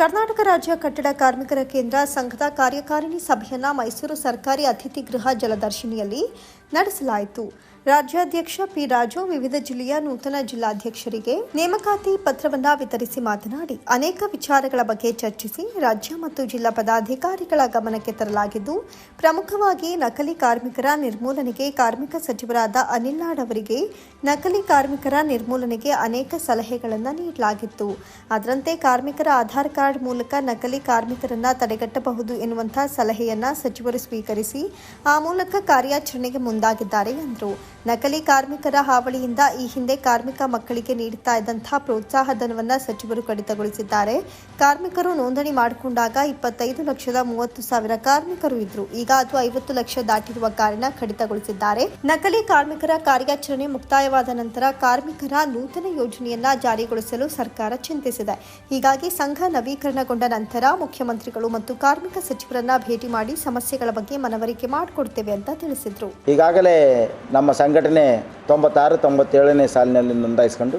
ಕರ್ನಾಟಕ ರಾಜ್ಯ ಕಟ್ಟಡ ಕಾರ್ಮಿಕರ ಕೇಂದ್ರ ಸಂಘದ ಕಾರ್ಯಕಾರಿಣಿ ಸಭೆಯನ್ನು ಮೈಸೂರು ಸರ್ಕಾರಿ ಅತಿಥಿ ಗೃಹ ಜಲದರ್ಶಿನಿಯಲ್ಲಿ ನಡೆಸಲಾಯಿತು. ರಾಜ್ಯಾಧ್ಯಕ್ಷ ಪಿ ರಾಜು ವಿವಿಧ ಜಿಲ್ಲೆಯ ನೂತನ ಜಿಲ್ಲಾಧ್ಯಕ್ಷರಿಗೆ ನೇಮಕಾತಿ ಪತ್ರವನ್ನು ವಿತರಿಸಿ ಮಾತನಾಡಿ, ಅನೇಕ ವಿಚಾರಗಳ ಬಗ್ಗೆ ಚರ್ಚಿಸಿ ರಾಜ್ಯ ಮತ್ತು ಜಿಲ್ಲಾ ಪದಾಧಿಕಾರಿಗಳ ಗಮನಕ್ಕೆ ತರಲಾಗಿದ್ದು, ಪ್ರಮುಖವಾಗಿ ನಕಲಿ ಕಾರ್ಮಿಕರ ನಿರ್ಮೂಲನೆಗೆ ಕಾರ್ಮಿಕ ಸಚಿವರಾದ ಅನಿಲ್ ನಾಡ್ ಅವರಿಗೆ ನಕಲಿ ಕಾರ್ಮಿಕರ ನಿರ್ಮೂಲನೆಗೆ ಅನೇಕ ಸಲಹೆಗಳನ್ನು ನೀಡಲಾಗಿತ್ತು. ಅದರಂತೆ ಕಾರ್ಮಿಕರ ಆಧಾರ್ ಕಾರ್ಡ್ ಮೂಲಕ ನಕಲಿ ಕಾರ್ಮಿಕರನ್ನ ತಡೆಗಟ್ಟಬಹುದು ಎನ್ನುವಂತಹ ಸಲಹೆಯನ್ನ ಸಚಿವರು ಸ್ವೀಕರಿಸಿ, ಆ ಮೂಲಕ ಕಾರ್ಯಾಚರಣೆಗೆ ಮುಂದಾಗಿದ್ದಾರೆ ಎಂದರು. ನಕಲಿ ಕಾರ್ಮಿಕರ ಹಾವಳಿಯಿಂದ ಈ ಹಿಂದೆ ಕಾರ್ಮಿಕ ಮಕ್ಕಳಿಗೆ ನೀಡುತ್ತಾ ಇದ್ದಂತಹ ಪ್ರೋತ್ಸಾಹಧನವನ್ನ ಸಚಿವರು ಕಡಿತಗೊಳಿಸಿದ್ದಾರೆ. ಕಾರ್ಮಿಕರು ನೋಂದಣಿ ಮಾಡಿಕೊಂಡಾಗ ಇಪ್ಪತ್ತೈದು ಲಕ್ಷದ ಮೂವತ್ತು ಸಾವಿರ ಕಾರ್ಮಿಕರು ಇದ್ರು. ಈಗ ಅದು ಐವತ್ತು ಲಕ್ಷ ದಾಟಿರುವ ಕಾರಣ ಕಡಿತಗೊಳಿಸಿದ್ದಾರೆ. ನಕಲಿ ಕಾರ್ಮಿಕರ ಕಾರ್ಯಾಚರಣೆ ಮುಕ್ತಾಯವಾದ ನಂತರ ಕಾರ್ಮಿಕರ ನೂತನ ಯೋಜನೆಯನ್ನ ಜಾರಿಗೊಳಿಸಲು ಸರ್ಕಾರ ಚಿಂತಿಸಿದೆ. ಹೀಗಾಗಿ ಸಂಘ ನವೀಕರಣಗೊಂಡ ನಂತರ ಮುಖ್ಯಮಂತ್ರಿಗಳು ಮತ್ತು ಕಾರ್ಮಿಕ ಸಚಿವರನ್ನ ಭೇಟಿ ಮಾಡಿ ಸಮಸ್ಯೆಗಳ ಬಗ್ಗೆ ಮನವರಿಕೆ ಮಾಡಿಕೊಡ್ತೇವೆ ಅಂತ ತಿಳಿಸಿದ್ರು. ಈಗಾಗಲೇ ನಮ್ಮ ಸಂಘಟನೆ ತೊಂಬತ್ತಾರು, ತೊಂಬತ್ತೇಳನೇ ಸಾಲಿನಲ್ಲಿ ನೋಂದಾಯಿಸ್ಕೊಂಡು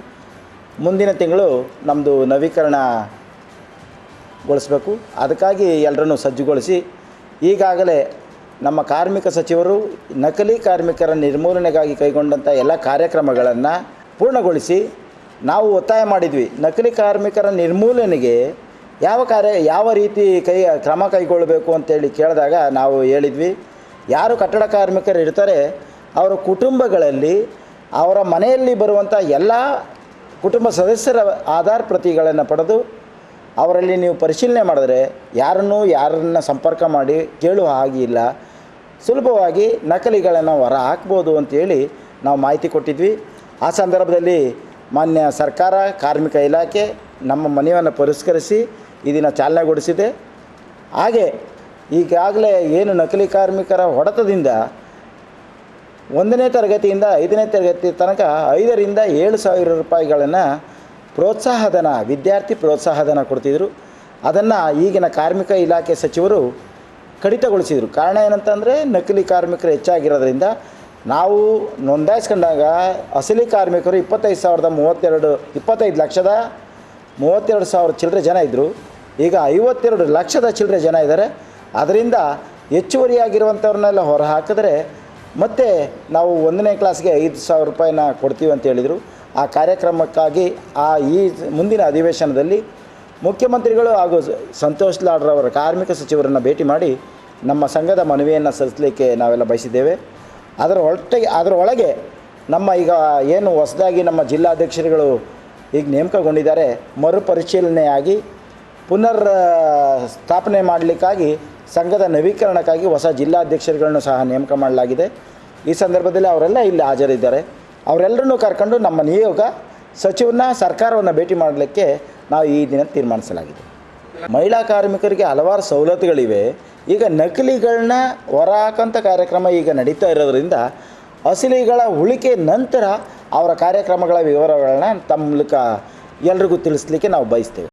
ಮುಂದಿನ ತಿಂಗಳು ನಮ್ಮದು ನವೀಕರಣಗೊಳಿಸಬೇಕು ಅದಕ್ಕಾಗಿ ಎಲ್ಲರನ್ನು ಸಜ್ಜುಗೊಳಿಸಿ ಈಗಾಗಲೇ ನಮ್ಮ ಕಾರ್ಮಿಕ ಸಚಿವರು ನಕಲಿ ಕಾರ್ಮಿಕರ ನಿರ್ಮೂಲನೆಗಾಗಿ ಕೈಗೊಂಡಂಥ ಎಲ್ಲ ಕಾರ್ಯಕ್ರಮಗಳನ್ನು ಪೂರ್ಣಗೊಳಿಸಿ ನಾವು ಒತ್ತಾಯ ಮಾಡಿದ್ವಿ. ನಕಲಿ ಕಾರ್ಮಿಕರ ನಿರ್ಮೂಲನೆಗೆ ಯಾವ ಕಾರ್ಯ, ಯಾವ ರೀತಿ ಕೈ, ಕ್ರಮ ಕೈಗೊಳ್ಳಬೇಕು ಅಂತೇಳಿ ಕೇಳಿದಾಗ ನಾವು ಹೇಳಿದ್ವಿ. ಯಾರು ಕಟ್ಟಡ ಕಾರ್ಮಿಕರು ಇರ್ತಾರೆ ಅವರ ಕುಟುಂಬಗಳಲ್ಲಿ ಅವರ ಮನೆಯಲ್ಲಿ ಬರುವಂಥ ಎಲ್ಲ ಕುಟುಂಬ ಸದಸ್ಯರ ಆಧಾರ್ ಪ್ರತಿಗಳನ್ನು ಪಡೆದು ಅವರಲ್ಲಿ ನೀವು ಪರಿಶೀಲನೆ ಮಾಡಿದ್ರೆ ಯಾರನ್ನೂ ಯಾರನ್ನ ಸಂಪರ್ಕ ಮಾಡಿ ಕೇಳುವ ಹಾಗಿಲ್ಲ ಸುಲಭವಾಗಿ ನಕಲಿಗಳನ್ನು ಹೊರ ಹಾಕ್ಬೋದು ಅಂತೇಳಿ ನಾವು ಮಾಹಿತಿ ಕೊಟ್ಟಿದ್ವಿ. ಆ ಸಂದರ್ಭದಲ್ಲಿ ಮಾನ್ಯ ಸರ್ಕಾರ, ಕಾರ್ಮಿಕ ಇಲಾಖೆ ನಮ್ಮ ಮನೆಯನ್ನು ಪುರಸ್ಕರಿಸಿ ಇದನ್ನು ಚಾಲನೆಗೊಳಿಸಿದೆ. ಹಾಗೆ ಈಗಾಗಲೇ ಏನು ನಕಲಿ ಕಾರ್ಮಿಕರ ಹೊಡೆತದಿಂದ ಒಂದನೇ ತರಗತಿಯಿಂದ ಐದನೇ ತರಗತಿ ತನಕ ಐದರಿಂದ ಏಳು ಸಾವಿರ ರೂಪಾಯಿಗಳನ್ನು ಪ್ರೋತ್ಸಾಹಧನ, ವಿದ್ಯಾರ್ಥಿ ಪ್ರೋತ್ಸಾಹಧನ ಕೊಡ್ತಿದ್ರು. ಅದನ್ನು ಈಗಿನ ಕಾರ್ಮಿಕ ಇಲಾಖೆ ಸಚಿವರು ಕಡಿತಗೊಳಿಸಿದರು. ಕಾರಣ ಏನಂತಂದರೆ, ನಕಲಿ ಕಾರ್ಮಿಕರು ಹೆಚ್ಚಾಗಿರೋದ್ರಿಂದ ನಾವು ನೋಂದಾಯಿಸ್ಕೊಂಡಾಗ ಅಸಲಿ ಕಾರ್ಮಿಕರು ಇಪ್ಪತ್ತೈದು ಸಾವಿರದ ಮೂವತ್ತೆರಡು, ಇಪ್ಪತ್ತೈದು ಲಕ್ಷದ ಮೂವತ್ತೆರಡು ಸಾವಿರ ಚಿಲ್ಲರೆ ಜನ ಇದ್ದರು ಈಗ ಐವತ್ತೆರಡು ಲಕ್ಷದ ಚಿಲ್ಲರೆ ಜನ ಇದ್ದಾರೆ ಅದರಿಂದ ಹೆಚ್ಚುವರಿಯಾಗಿರುವಂಥವ್ರನ್ನೆಲ್ಲ ಹೊರ ಹಾಕಿದ್ರೆ ಮತ್ತೆ ನಾವು ಒಂದನೇ ಕ್ಲಾಸ್ಗೆ ಐದು ಸಾವಿರ ರೂಪಾಯಿನ ಕೊಡ್ತೀವಿ ಅಂತ ಹೇಳಿದರು. ಆ ಕಾರ್ಯಕ್ರಮಕ್ಕಾಗಿ ಆ ಈ ಮುಂದಿನ ಅಧಿವೇಶನದಲ್ಲಿ ಮುಖ್ಯಮಂತ್ರಿಗಳು ಹಾಗೂ ಸಂತೋಷ್ ಲಾಡ್ರವರ ಕಾರ್ಮಿಕ ಸಚಿವರನ್ನು ಭೇಟಿ ಮಾಡಿ ನಮ್ಮ ಸಂಘದ ಮನವಿಯನ್ನು ಸಲ್ಲಿಸಲಿಕ್ಕೆ ನಾವೆಲ್ಲ ಬಯಸಿದ್ದೇವೆ. ಅದರ ಒಟ್ಟಿಗೆ ಅದರ ಒಳಗೆ ನಮ್ಮ ಈಗ ಏನು ಹೊಸದಾಗಿ ನಮ್ಮ ಜಿಲ್ಲಾಧ್ಯಕ್ಷರುಗಳು ಈಗ ನೇಮಕಗೊಂಡಿದ್ದಾರೆ, ಮರುಪರಿಶೀಲನೆಯಾಗಿ ಪುನರ್ ಸ್ಥಾಪನೆ ಮಾಡಲಿಕ್ಕಾಗಿ ಸಂಘದ ನವೀಕರಣಕ್ಕಾಗಿ ಹೊಸ ಜಿಲ್ಲಾಧ್ಯಕ್ಷರುಗಳನ್ನು ಸಹ ನೇಮಕ ಮಾಡಲಾಗಿದೆ. ಈ ಸಂದರ್ಭದಲ್ಲಿ ಅವರೆಲ್ಲ ಇಲ್ಲಿ ಹಾಜರಿದ್ದಾರೆ. ಅವರೆಲ್ಲರನ್ನೂ ಕರ್ಕೊಂಡು ನಮ್ಮ ನಿಯೋಗ ಸಚಿವರನ್ನ ಸರ್ಕಾರವನ್ನು ಭೇಟಿ ಮಾಡಲಿಕ್ಕೆ ನಾವು ಈ ದಿನ ತೀರ್ಮಾನಿಸಲಾಗಿದೆ. ಮಹಿಳಾ ಕಾರ್ಮಿಕರಿಗೆ ಹಲವಾರು ಸವಲತ್ತುಗಳಿವೆ. ಈಗ ನಕಲಿಗಳನ್ನ ಹೊರಹಾಕಂಥ ಕಾರ್ಯಕ್ರಮ ಈಗ ನಡೀತಾ ಇರೋದರಿಂದ ಅಸಲಿಗಳ ಉಳಿಕೆ ನಂತರ ಅವರ ಕಾರ್ಯಕ್ರಮಗಳ ವಿವರಗಳನ್ನ ತಮ್ಮ ಮೂಲಕ ಎಲ್ರಿಗೂ ತಿಳಿಸ್ಲಿಕ್ಕೆ ನಾವು ಬಯಸ್ತೇವೆ.